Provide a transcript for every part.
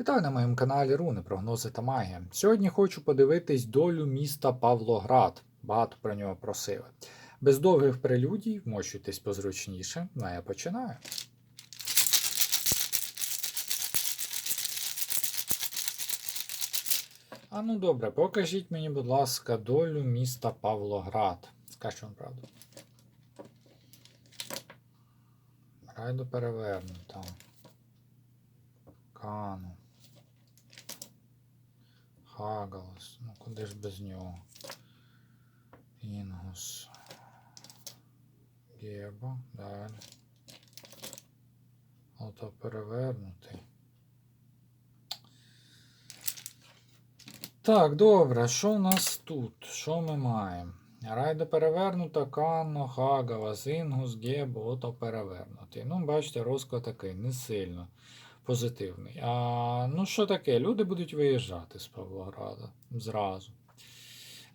Вітаю на моєму каналі Руни, прогнози та магія. Сьогодні хочу подивитись долю міста Павлоград. Багато про нього просили. Без довгих прелюдій, вмощуйтесь позручніше. Ну а я починаю. А ну добре, покажіть мені, будь ласка, долю міста Павлоград. Скажіть вам правду. Райду перевернута. Кану. Хагалас. Ну куди ж без нього? Інгус. Геба. Далі. Ото перевернутий. Так, добре, що у нас тут? Що ми маємо? Райда перевернута, Канно, Хагавас, Інгус, Гебо, ото перевернутий. Ну, бачите, розклад такий, не сильно позитивний. А, ну, що таке? Люди будуть виїжджати з Павлограда зразу.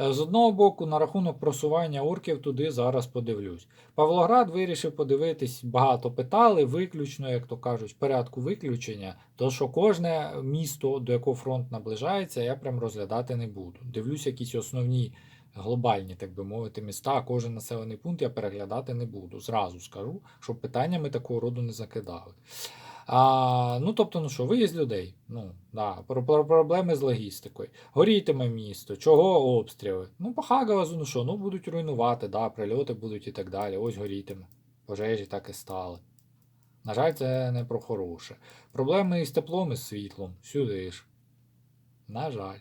Е, З одного боку, на рахунок просування орків туди зараз подивлюсь. Павлоград вирішив подивитись, багато питали, виключно, як то кажуть, в порядку виключення, то що кожне місто, до якого фронт наближається, я прям розглядати не буду. Дивлюсь якісь основні глобальні, так би мовити, міста, кожен населений пункт я переглядати не буду. Зразу скажу, щоб питаннями такого роду не закидали. А, ну, тобто, ну що, виїзд людей. Ну, да, про, про проблеми з логістикою. Горітиме місто, чого обстріли? Ну, по Хагавазу, ну що, ну будуть руйнувати, да, прильоти будуть і так далі. Ось горітиме. Пожежі так і стали. На жаль, це не про хороше. Проблеми із теплом і з світлом. Сюди ж. На жаль.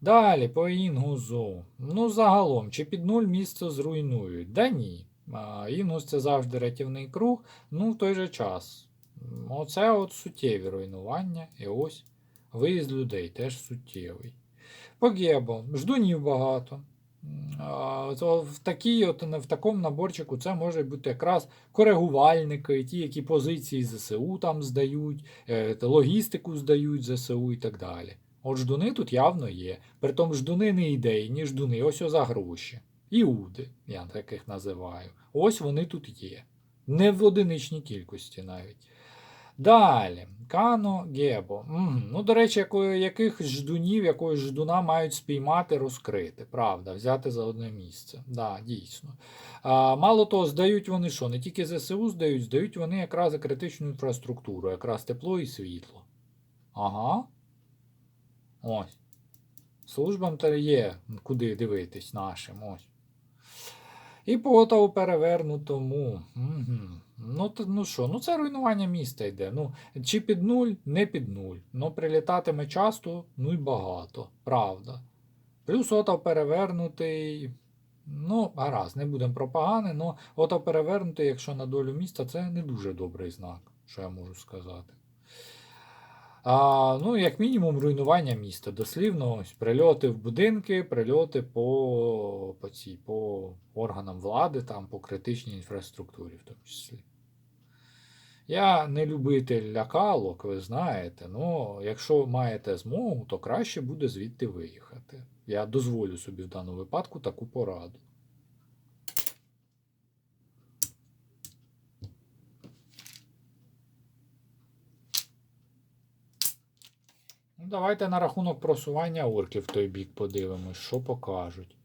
Далі, по Інгузу. Ну, загалом, чи під нуль місто зруйнують? Да ні. А, Інгус це завжди рятівний круг, ну в той же час. Оце от суттєві руйнування. І ось виїзд людей теж суттєвий. Погебо, ждунів багато. В, такій, от, в такому наборчику це може бути якраз коригувальники, ті, які позиції ЗСУ там здають, е, логістику здають ЗСУ і так далі. От ждуни тут явно є. Притом ждуни не ідейні, ждуни ось за гроші. Іуди, я таких називаю. Ось вони тут є. Не в одиничній кількості навіть. Далі, Кано Гебо. Угу. Ну, до речі, яких ждунів, якогось ждуна мають спіймати, розкрити. Правда, взяти за одне місце. Да, дійсно. А, мало того, здають вони що? Не тільки ЗСУ здають, здають вони якраз критичну інфраструктуру, якраз тепло і світло. Ага. Ось. Службам то є куди дивитись нашим. Ось. І по перевернутому. Угу. Ну, ну що, ну це руйнування міста йде. Ну, чи під нуль, не під нуль. Ну, прилітатиме часто, ну й багато. Правда. Плюс Отав перевернутий. Ну, гаразд, не будемо про погане, але Отав перевернутий, якщо на долю міста, це не дуже добрий знак, що я можу сказати. А, ну, як мінімум, руйнування міста. Дослівно, ось прильоти в будинки, прильоти по, по, цій, по органам влади, там, по критичній інфраструктурі, в тому числі. Я не любитель лякалок, ви знаєте, але якщо маєте змогу, то краще буде звідти виїхати. Я дозволю собі в даному випадку таку пораду. Давайте на рахунок просування орків в той бік подивимось, що покажуть.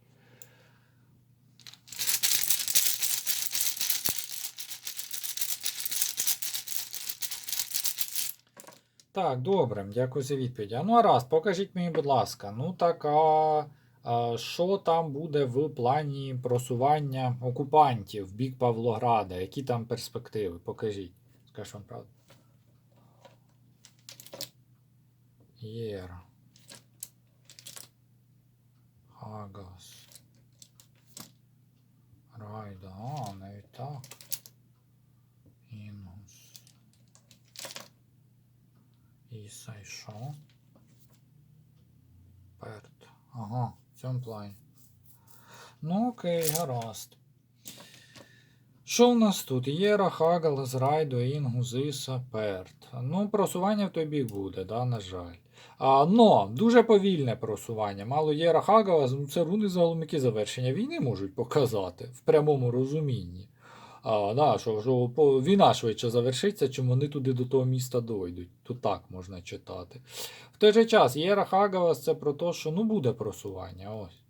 Так, добре, дякую за відповідь. А ну а раз, покажіть мені, будь ласка, ну так, а, а що там буде в плані просування окупантів в бік Павлограда? Які там перспективи? Покажіть. Скажу вам правду. Єра. Хагас. Райда. А, навіть так. Інгус. Ісай що? Перт. Ага, в цьому плані. Ну окей, гаразд. Що в нас тут? Єра, Хагалас, Райдо, Інгус, Іса, Перт. Ну, просування в той бік буде, да, на жаль. А, но дуже повільне просування. Мало Єра Хагалас, ну це руни загалом які завершення війни можуть показати в прямому розумінні. А, да, що, що війна швидше завершиться, чим вони туди до того міста дойдуть. Тут так можна читати. В той же час Єра Хагавас це про те, що ну буде просування. Ось.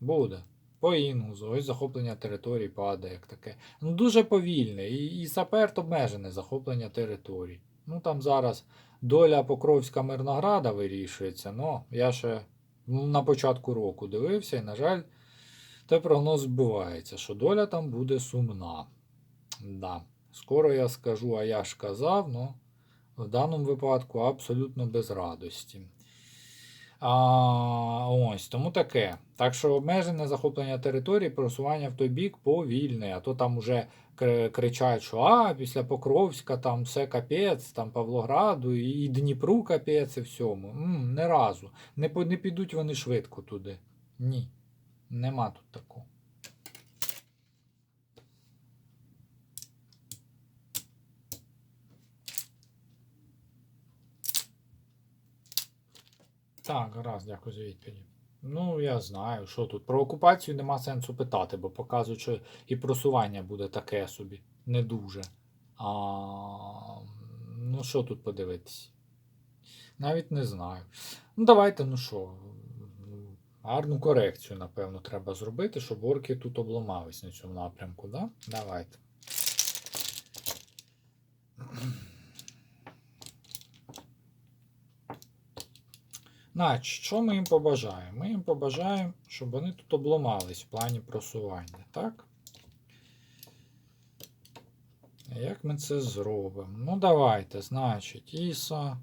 Буде. По Інгузу, ось захоплення територій падає як таке. Ну дуже повільне. І, і Саперт обмежене захоплення територій. Ну там зараз доля Покровська Мирнограда вирішується. Ну, я ще на початку року дивився, і, на жаль, той прогноз збувається, що доля там буде сумна. Да. Скоро я скажу, а я ж казав, ну в даному випадку абсолютно без радості. А, ось, тому таке. Так що обмежене захоплення території, просування в той бік повільне. А то там уже кричать, що а, після Покровська там все капець, там Павлограду і Дніпру капець і всьому. М, не разу. Не, не підуть вони швидко туди. Ні. Нема тут такого. Так, гаразд, дякую за відповіді. Ну, я знаю, що тут. Про окупацію нема сенсу питати, бо показують, що і просування буде таке собі. Не дуже. А, ну, що тут подивитись? Навіть не знаю. Ну, давайте, ну що. ну, Гарну корекцію, напевно, треба зробити, щоб орки тут обламались на цьому напрямку, да? Давайте. Значить, що ми їм побажаємо? Ми їм побажаємо, щоб вони тут обламались в плані просування, так? Як ми це зробимо? Ну, давайте, значить, Іса,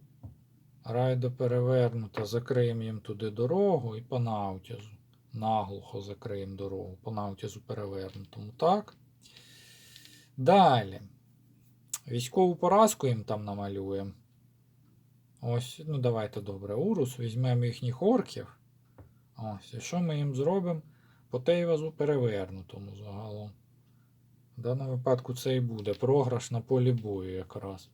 райдо перевернута, закриємо їм туди дорогу і по Наутізу. Наглухо закриємо дорогу. По Наутізу перевернутому, так? Далі. Військову поразку їм там намалюємо. Ось, ну давайте добре. Урус, візьмемо їхніх орків. Ось, і що ми їм зробимо? По Тейвазу перевернутому загалом. В даному випадку це і буде програш на полі бою якраз.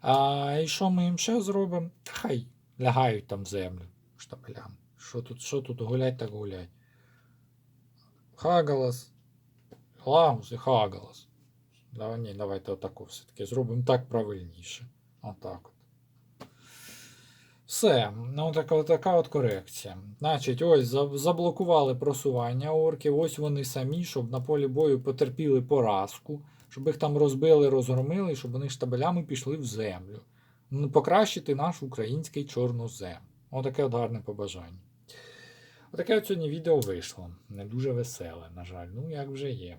А, і що ми їм ще зробимо? Хай лягають там в землю штабелям. Що тут, що тут гулять, так гулять. Хагалас. Лагус і Хагалас. Давай, ні, давайте отако все-таки зробимо так правильніше. Отак от. Все, ну така, така от корекція. Значить, ось заблокували просування орків, ось вони самі, щоб на полі бою потерпіли поразку, щоб їх там розбили, розгромили, щоб вони штабелями пішли в землю. Ну, Покращити наш український чорнозем. Отаке от гарне побажання. Отаке от сьогодні відео вийшло. Не дуже веселе, на жаль. Ну, як вже є.